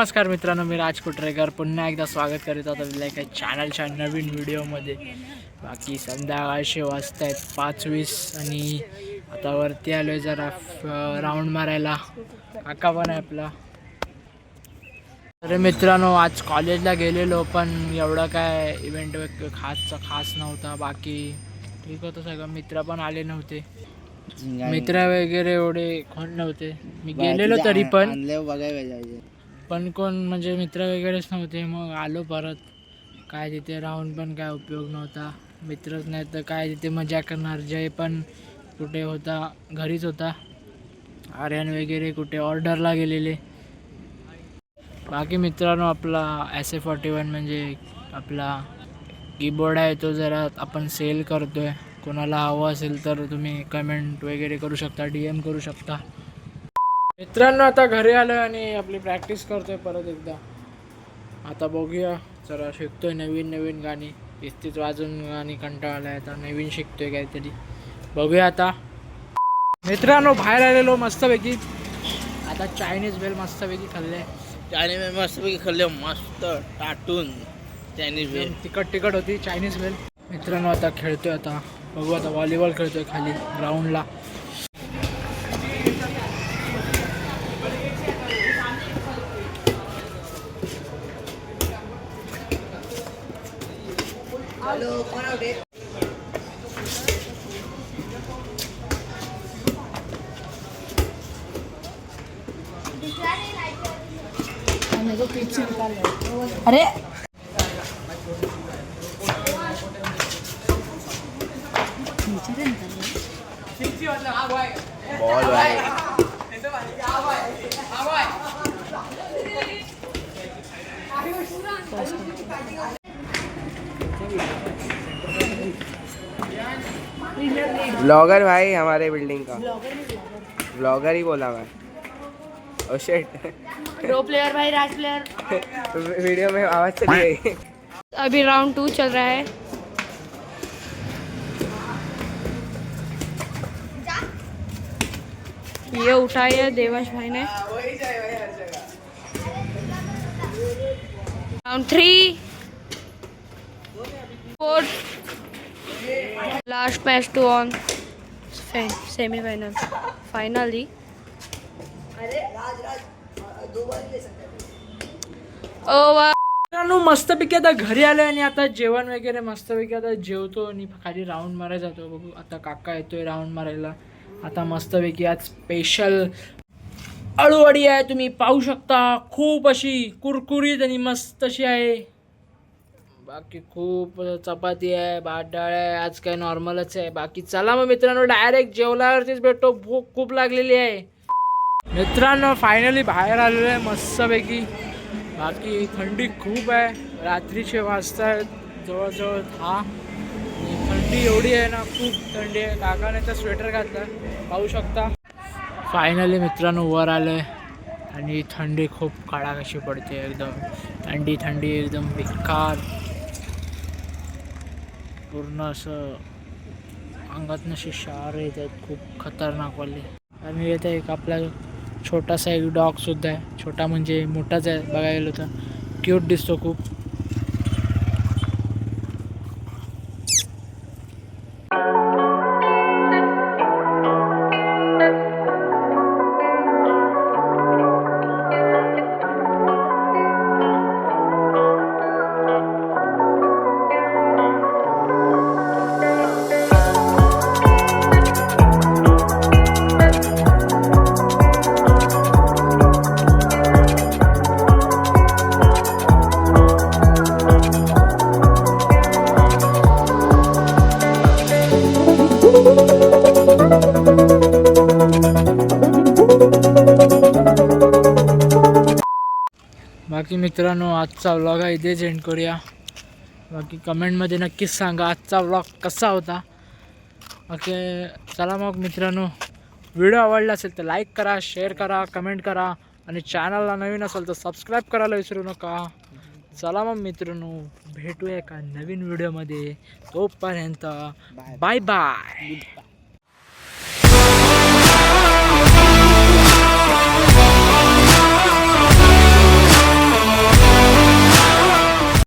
नमस्कार मित्रांनो मी राज कुटरेकर. पुन्हा एकदा स्वागत करीत होतो आपल्या एका चॅनलच्या नवीन व्हिडिओमध्ये बाकी संध्याकाळशे वाजता आहेत पाच वीस आणि आता वरती आलो आहे जरा राऊंड मारायला. काका पण आहे आपला. अरे मित्रांनो आज कॉलेजला गेलेलो पण एवढं काय इव्हेंट खासचा खास नव्हता. बाकी ठीक होतं सगळं. मित्र पण आले नव्हते. मित्र वगैरे एवढे कोण नव्हते. मी गेलेलो तरी पण. बघायला पण कोण म्हणजे मित्र वगैरेच नव्हते. मग आलो परत. काय तिथे राहून पण काय उपयोग नव्हता. मित्रच नाही तर काय तिथे मजा करणार. जय पण कुठे होता? घरीच होता. आर्यन वगैरे कुठे ऑर्डरला गेलेले. बाकी मित्रांनो आपला एस ए फॉर्टी वन म्हणजे आपला कीबोर्ड आहे तो जरा आपण सेल करतो आहे कोणाला हवं असेल तर तुम्ही कमेंट वगैरे करू शकता डी एम करू शकता. मित्रांनो आता घरी आलो आणि आपली प्रॅक्टिस करतोय परत एकदा. आता बघूया जरा शिकतोय नवीन नवीन गाणी. तीच तीच वाजून गाणी कंटाळा आलाय आता नवीन शिकतोय काहीतरी. बघूया आता. मित्रांनो बाहेर आलेलो मस्तपैकी. आता चायनीज बेल मस्तपैकी खाल्ले. त्याने मी मस्तपैकी खाल्ले मस्त टाटून त्याने वेळ तिकट तिकट होती चायनीज बेल मित्रांनो आता खेळतोय आता. बघू आता व्हॉलीबॉल खेळतोय खाली ग्राउंडला अरे। बॉल आहे ब्लॉगर भाई हमारे बिल्डिंग का। ब्लॉगर ही बोला मैं। ओ शिट प्रो प्लेयर भाई राज प्लेयर वीडियो में आवाज़ चली गई। अभी राउंड टू चल रहा है। ये उठाई है देवाश भाई ने। Round three four last match two on semi final finally मित्रांनो मस्तपैकी आता घरी आलो आणि आता जेवण वगैरे मस्तपैकी आता जेवतो आणि खाली राऊंड मारायला जातो. बघू आता काका येतोय राऊंड मारायला. आता मस्तपैकी आज स्पेशल अळूवडी आहे तुम्ही पाहू शकता. खूप अशी कुरकुरीत आणि मस्त अशी आहे. बाकी खूप चपाती आहे भात डाळ आहे आज काय नॉर्मलच आहे. बाकी चला मग मित्रांनो डायरेक्ट जेवल्यावरतीच भेटतो. भूक खूप लागलेली आहे. मित्रांनो फायनली बाहेर आलेलो आहे मस्तपैकी. बाकी थंडी खूप आहे. रात्रीचे वाजता आहेत जवळजवळ दहा. थंडी एवढी आहे ना खूप थंडी आहे. काकाने तर स्वेटर घातला. पाहू शकता. फायनली मित्रांनो वर आलं आहे आणि थंडी खूप काळा कशी पडते एकदम. थंडी थंडी एकदम बेकार. पूर्ण असं अंगातनं असे शार येत आहेत खूप खतरनाकवाले आणि येत एक आपला छोटासा एक डॉग सुद्धा आहे. छोटा म्हणजे मोठाच आहे बघायला गेलं तर. क्यूट दिसतो खूप. बाकी मित्रांनो आजचा व्लॉग आहे इथेच एंड करूया. बाकी कमेंटमध्ये नक्कीच सांगा आजचा व्लॉग कसा होता. ओके चला मग मित्रांनो व्हिडिओ आवडला असेल तर लाईक करा शेअर करा कमेंट करा. आणि चॅनलला नवीन असेल तर सबस्क्राईब करायला विसरू नका. चला मग मित्रांनो भेटूया एका नवीन व्हिडिओमध्ये तोपर्यंत बाय बाय